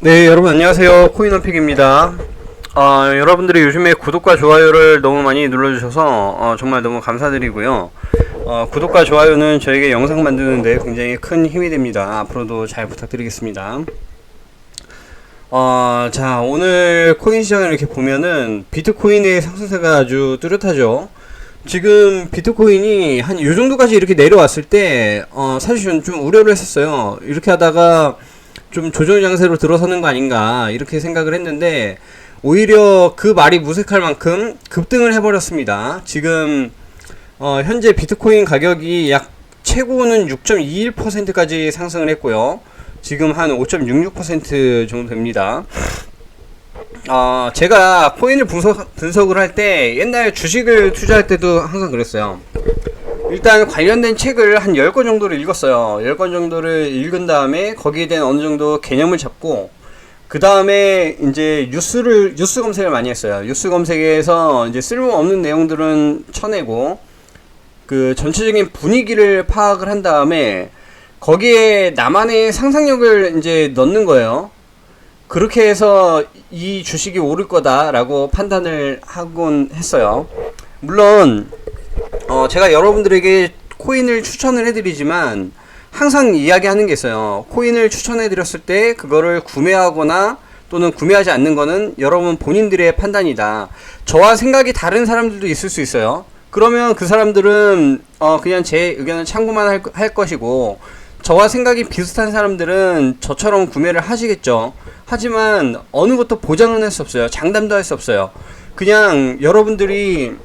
네, 여러분 안녕하세요. 코인원픽입니다. 어, 여러분들이 요즘에 구독과 좋아요를 너무 많이 눌러주셔서 어, 정말 너무 감사드리고요. 어, 구독과 좋아요는 저에게 영상 만드는데 굉장히 큰 힘이 됩니다. 앞으로도 잘 부탁드리겠습니다. 어, 자, 오늘 코인 시장을 이렇게 보면은 비트코인의 상승세가 아주 뚜렷하죠. 지금 비트코인이 한 요 정도까지 이렇게 내려왔을 때, 어, 사실 저는 좀 우려를 했었어요. 이렇게 하다가 좀 조정 장세로 들어서는 거 아닌가, 이렇게 생각을 했는데, 오히려 그 말이 무색할 만큼 급등을 해버렸습니다. 지금, 어, 현재 비트코인 가격이 약 최고는 6.21%까지 상승을 했고요. 지금 한 5.66% 정도 됩니다. 어, 제가 코인을 분석, 분석을 할 때 옛날 주식을 투자할 때도 항상 그랬어요. 일단 관련된 책을 한 10권 정도를 읽었어요. 10권 정도를 읽은 다음에 거기에 대한 어느 정도 개념을 잡고 그 다음에 이제 뉴스를 뉴스 검색을 많이 했어요. 뉴스 검색에서 이제 쓸모없는 내용들은 쳐내고 그 전체적인 분위기를 파악을 한 다음에 거기에 나만의 상상력을 이제 넣는 거예요. 그렇게 해서 이 주식이 오를 거다라고 판단을 하곤 했어요. 물론 어 제가 여러분들에게 코인을 추천을 해드리지만 항상 이야기하는 게 있어요. 코인을 추천해드렸을 때 그거를 구매하거나 또는 구매하지 않는 거는 여러분 본인들의 판단이다. 저와 생각이 다른 사람들도 있을 수 있어요. 그러면 그 사람들은 어 그냥 제 의견을 참고만 할, 할 것이고 저와 생각이 비슷한 사람들은 저처럼 구매를 하시겠죠. 하지만 어느 것도 보장은 할 수 없어요. 장담도 할 수 없어요. 그냥 여러분들이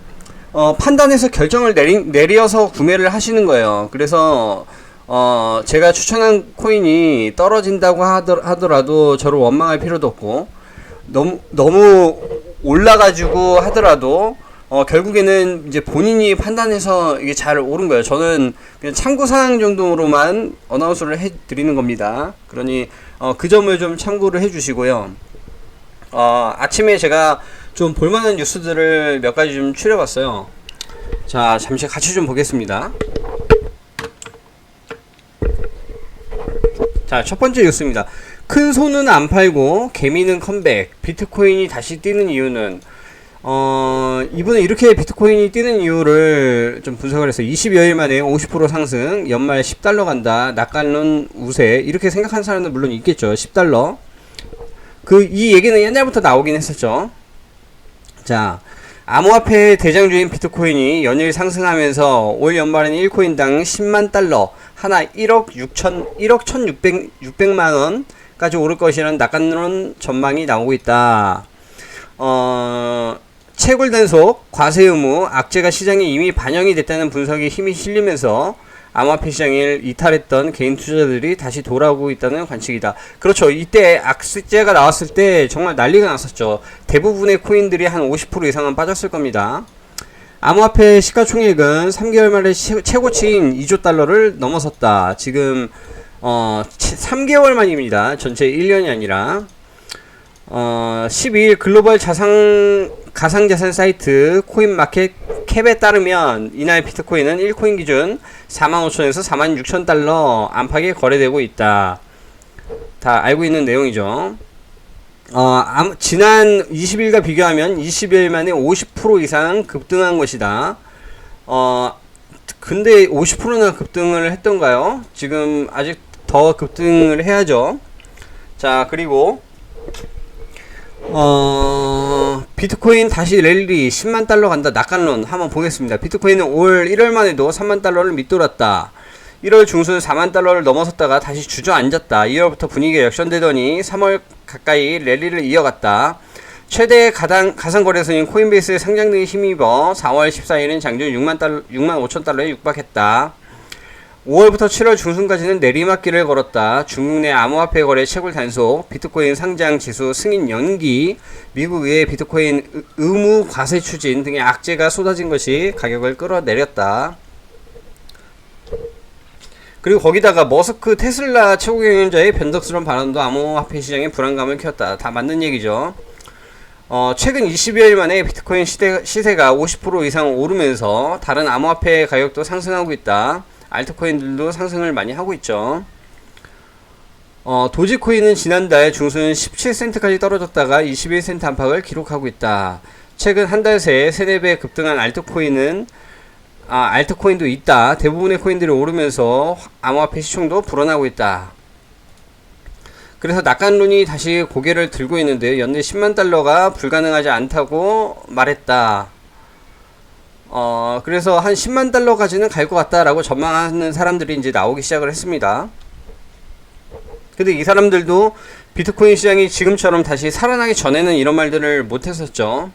어, 판단해서 결정을 내리, 내려서 구매를 하시는 거예요. 그래서 어, 제가 추천한 코인이 떨어진다고 하더, 하더라도 저를 원망할 필요도 없고 너무 너무 올라가지고 하더라도 어, 결국에는 이제 본인이 판단해서 이게 잘 오른 거예요. 저는 그냥 참고사항 정도로만 어나운서를 해드리는 겁니다. 그러니 어, 그 점을 좀 참고를 해주시고요. 어, 아침에 제가 좀 볼만한 뉴스들을 몇 가지 좀 추려봤어요. 자, 잠시 같이 좀 보겠습니다. 자, 첫 번째 뉴스입니다. 큰 손은 안 팔고 개미는 컴백. 비트코인이 다시 뛰는 이유는 어, 이번에 이렇게 비트코인이 뛰는 이유를 좀 분석을 해서 20여일 만에 50% 상승, 연말 10달러 간다, 낚아는 우세, 이렇게 생각하는 사람도 물론 있겠죠. 10달러. 그, 이 얘기는 옛날부터 나오긴 했었죠. 자, 암호화폐 대장주인 비트코인이 연일 상승하면서 올 연말은 1코인당 10만 달러, 하나 1억 6천, 1억 1,600, 600만 원까지 오를 것이라는 낙관론 전망이 나오고 있다. 어, 채굴 단속, 과세 의무, 악재가 시장에 이미 반영이 됐다는 분석에 힘이 실리면서 암호화폐 시장을 이탈했던 개인 투자들이 다시 돌아오고 있다는 관측이다. 그렇죠. 이때 악재가 나왔을 때 정말 난리가 났었죠. 대부분의 코인들이 한 50% 이상은 빠졌을 겁니다. 암호화폐 시가총액은 3개월 만에 최고치인 2조 달러를 넘어섰다. 지금 어 3개월 만입니다. 전체 1년이 아니라 어 12일 글로벌 자산 가상자산 사이트 코인마켓 캡에 따르면 이날 비트코인은 1코인 기준 45,000에서 46,000달러 안팎에 거래되고 있다. 다 알고 있는 내용이죠. 어, 지난 20일과 비교하면 20일 만에 50% 이상 급등한 것이다. 어, 근데 50%나 급등을 했던가요? 지금 아직 더 급등을 해야죠. 자, 그리고 어, 비트코인 다시 랠리 10만 달러 간다. 낙관론 한번 보겠습니다. 비트코인은 올 1월만 해도 3만 달러를 밑돌았다. 1월 중순 4만 달러를 넘어섰다가 다시 주저앉았다. 2월부터 분위기가 역전되더니 3월 가까이 랠리를 이어갔다. 최대 가당, 가상거래소인 코인베이스의 상장 등에 힘입어 4월 14일은 장중 6만 달러, 6만 5천 달러에 육박했다. 5월부터 7월 중순까지는 내리막길을 걸었다. 중국 내 암호화폐 거래 채굴 단속, 비트코인 상장 지수 승인 연기, 미국의 비트코인 의무 과세 추진 등의 악재가 쏟아진 것이 가격을 끌어내렸다. 그리고 거기다가 머스크 테슬라 최고 경영자의 변덕스러운 발언도 암호화폐 시장에 불안감을 키웠다. 다 맞는 얘기죠. 어, 최근 20여일 만에 비트코인 시대, 시세가 50% 이상 오르면서 다른 암호화폐 가격도 상승하고 있다. 알트코인들도 상승을 많이 하고 있죠. 어, 도지코인은 지난달 중순 17센트까지 떨어졌다가 21센트 안팎을 기록하고 있다. 최근 한 달 새 3, 4배 급등한 알트코인은 아, 알트코인도 있다. 대부분의 코인들이 오르면서 암호화폐 시총도 불어나고 있다. 그래서 낙관론이 다시 고개를 들고 있는데 연내 10만 달러가 불가능하지 않다고 말했다. 어, 그래서 한 10만 달러까지는 갈 것 같다라고 전망하는 사람들이 이제 나오기 시작을 했습니다. 근데 이 사람들도 비트코인 시장이 지금처럼 다시 살아나기 전에는 이런 말들을 못 했었죠.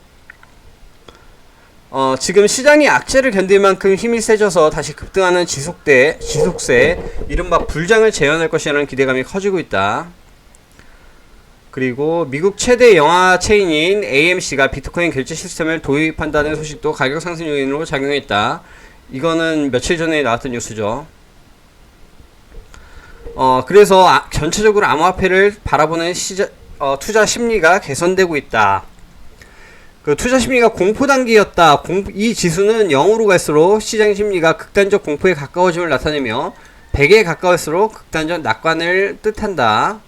어, 지금 시장이 악재를 견딜 만큼 힘이 세져서 다시 급등하는 지속대, 지속세, 이른바 불장을 재현할 것이라는 기대감이 커지고 있다. 그리고 미국 최대 영화 체인인 AMC가 비트코인 결제 시스템을 도입한다는 소식도 가격 상승 요인으로 작용했다. 이거는 며칠 전에 나왔던 뉴스죠. 어, 그래서 아, 전체적으로 암호화폐를 바라보는 시자, 어, 투자 심리가 개선되고 있다. 그 투자 심리가 공포 단계였다. 공, 이 지수는 0으로 갈수록 시장 심리가 극단적 공포에 가까워짐을 나타내며 100에 가까울수록 극단적 낙관을 뜻한다.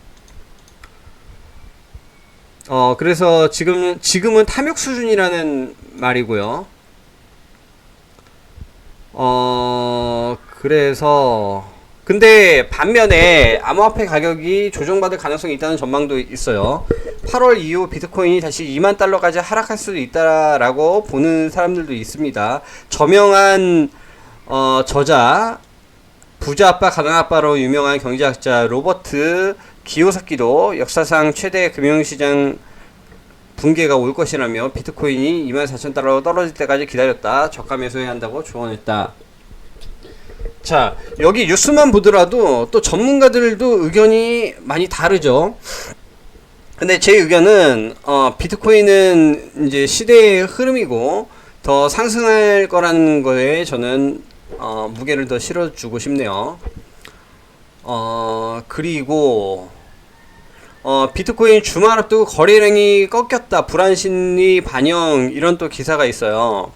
어, 그래서 지금, 지금은 탐욕 수준이라는 말이고요. 어, 그래서, 근데 반면에 암호화폐 가격이 조정받을 가능성이 있다는 전망도 있어요. 8월 이후 비트코인이 다시 2만 달러까지 하락할 수도 있다라고 보는 사람들도 있습니다. 저명한 어, 저자 부자 아빠 가난 아빠로 유명한 경제학자 로버트 기요사키도 역사상 최대 금융시장 붕괴가 올 것이라며 비트코인이 24,000달러로 떨어질 때까지 기다렸다 저가 매수해야 한다고 조언했다. 자, 여기 뉴스만 보더라도 또 전문가들도 의견이 많이 다르죠. 근데 제 의견은 어, 비트코인은 이제 시대의 흐름이고 더 상승할 거라는 거에 저는 어, 무게를 더 실어주고 싶네요. 어, 그리고 어, 비트코인 주말 앞두고 거래량이 꺾였다. 불안심리 반영 이런 또 기사가 있어요.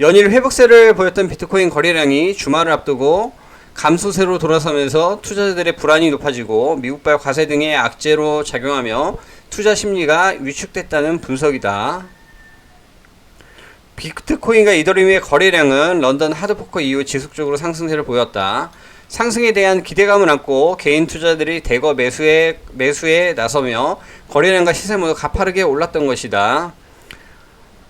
연일 회복세를 보였던 비트코인 거래량이 주말을 앞두고 감소세로 돌아서면서 투자자들의 불안이 높아지고 미국발 과세 등의 악재로 작용하며 투자 심리가 위축됐다는 분석이다. 비트코인과 이더리움의 거래량은 런던 하드포커 이후 지속적으로 상승세를 보였다. 상승에 대한 기대감을 안고 개인 투자들이 대거 매수에 매수에 나서며 거래량과 시세 모두 가파르게 올랐던 것이다.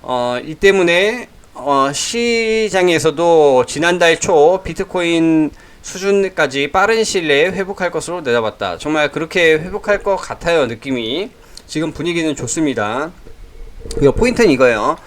어, 이 때문에 어, 시장에서도 지난달 초 비트코인 수준까지 빠른 시일 내에 회복할 것으로 내다봤다. 정말 그렇게 회복할 것 같아요, 느낌이. 지금 분위기는 좋습니다. 그리고 포인트는 이거예요.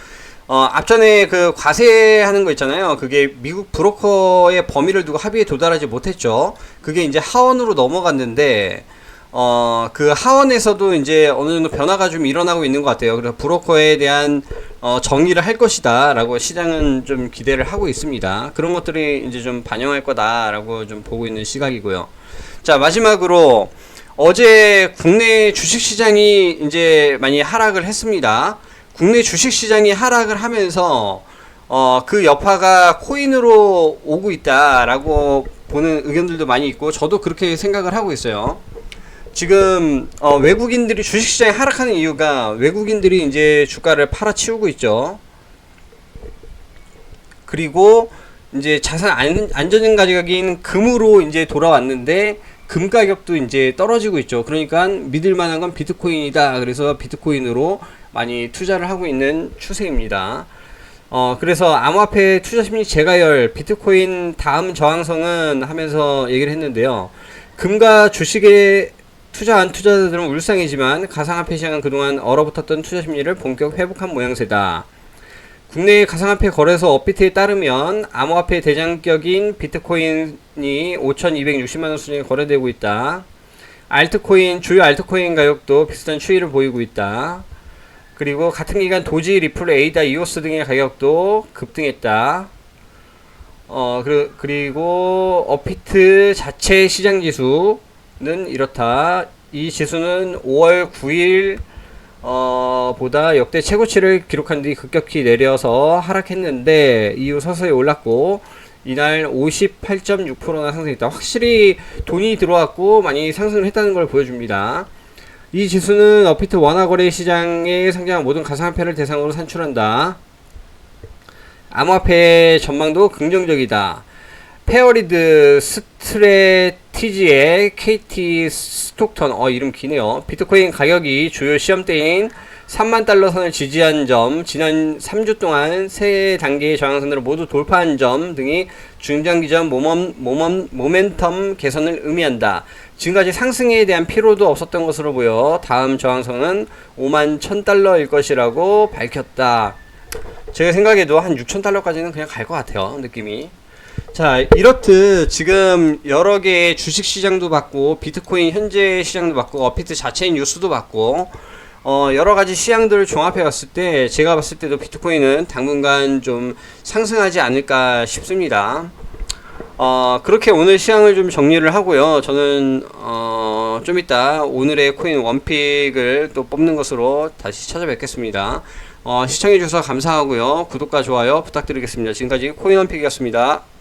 어, 앞전에 그 과세하는 거 있잖아요. 그게 미국 브로커의 범위를 두고 합의에 도달하지 못했죠. 그게 이제 하원으로 넘어갔는데, 어, 그 하원에서도 이제 어느 정도 변화가 좀 일어나고 있는 것 같아요. 그래서 브로커에 대한 어, 정의를 할 것이다 라고 시장은 좀 기대를 하고 있습니다. 그런 것들이 이제 좀 반영할 거다라고 좀 보고 있는 시각이고요. 자, 마지막으로 어제 국내 주식 시장이 이제 많이 하락을 했습니다. 국내 주식 시장이 하락을 하면서 어, 그 여파가 코인으로 오고 있다라고 보는 의견들도 많이 있고 저도 그렇게 생각을 하고 있어요. 지금 어, 외국인들이 주식 시장에 하락하는 이유가 외국인들이 이제 주가를 팔아치우고 있죠. 그리고 이제 자산 안, 안전인 가격인 금으로 이제 돌아왔는데 금 가격도 이제 떨어지고 있죠. 그러니까 믿을 만한 건 비트코인이다. 그래서 비트코인으로 많이 투자를 하고 있는 추세입니다. 어, 그래서 암호화폐 투자 심리 재가열 비트코인 다음 저항성은 하면서 얘기를 했는데요. 금과 주식에 투자한 투자자들은 울상이지만 가상화폐 시장은 그동안 얼어붙었던 투자 심리를 본격 회복한 모양새다. 국내 가상화폐 거래소 업비트에 따르면 암호화폐 대장격인 비트코인이 5,260만원 수준에 거래되고 있다. 알트코인, 주요 알트코인 가격도 비슷한 추이를 보이고 있다. 그리고 같은 기간 도지, 리플, 에이다, 이오스 등의 가격도 급등했다. 어, 그리고 업비트 자체 시장 지수는 이렇다. 이 지수는 5월 9일 어, 보다 역대 최고치를 기록한 뒤 급격히 내려서 하락했는데 이후 서서히 올랐고 이날 58.6%나 상승했다. 확실히 돈이 들어왔고 많이 상승을 했다는 걸 보여줍니다. 이 지수는 어피트 원화 거래 시장에 상장한 모든 가상화폐를 대상으로 산출한다. 암호화폐 전망도 긍정적이다. 페어리드 스트레티지의 KT 스톡턴, 어, 이름 기네요. 비트코인 가격이 주요 시험대인 3만 달러 선을 지지한 점, 지난 3주 동안 세 단계의 저항선을 모두 돌파한 점 등이 중장기전 모멈, 모멈, 모멘텀 개선을 의미한다. 지금까지 상승에 대한 피로도 없었던 것으로 보여 다음 저항선은 5만 1000달러일 것이라고 밝혔다. 제가 생각해도 한 6,000달러까지는 그냥 갈 것 같아요. 느낌이. 자, 이렇듯 지금 여러 개의 주식 시장도 봤고, 비트코인 현재 시장도 봤고, 어피트 자체의 뉴스도 봤고, 어, 여러 가지 시장들을 종합해 봤을 때, 제가 봤을 때도 비트코인은 당분간 좀 상승하지 않을까 싶습니다. 어, 그렇게 오늘 시장을 좀 정리를 하고요. 저는, 어, 좀 이따 오늘의 코인 원픽을 또 뽑는 것으로 다시 찾아뵙겠습니다. 어, 시청해주셔서 감사하고요. 구독과 좋아요 부탁드리겠습니다. 지금까지 코인 원픽이었습니다.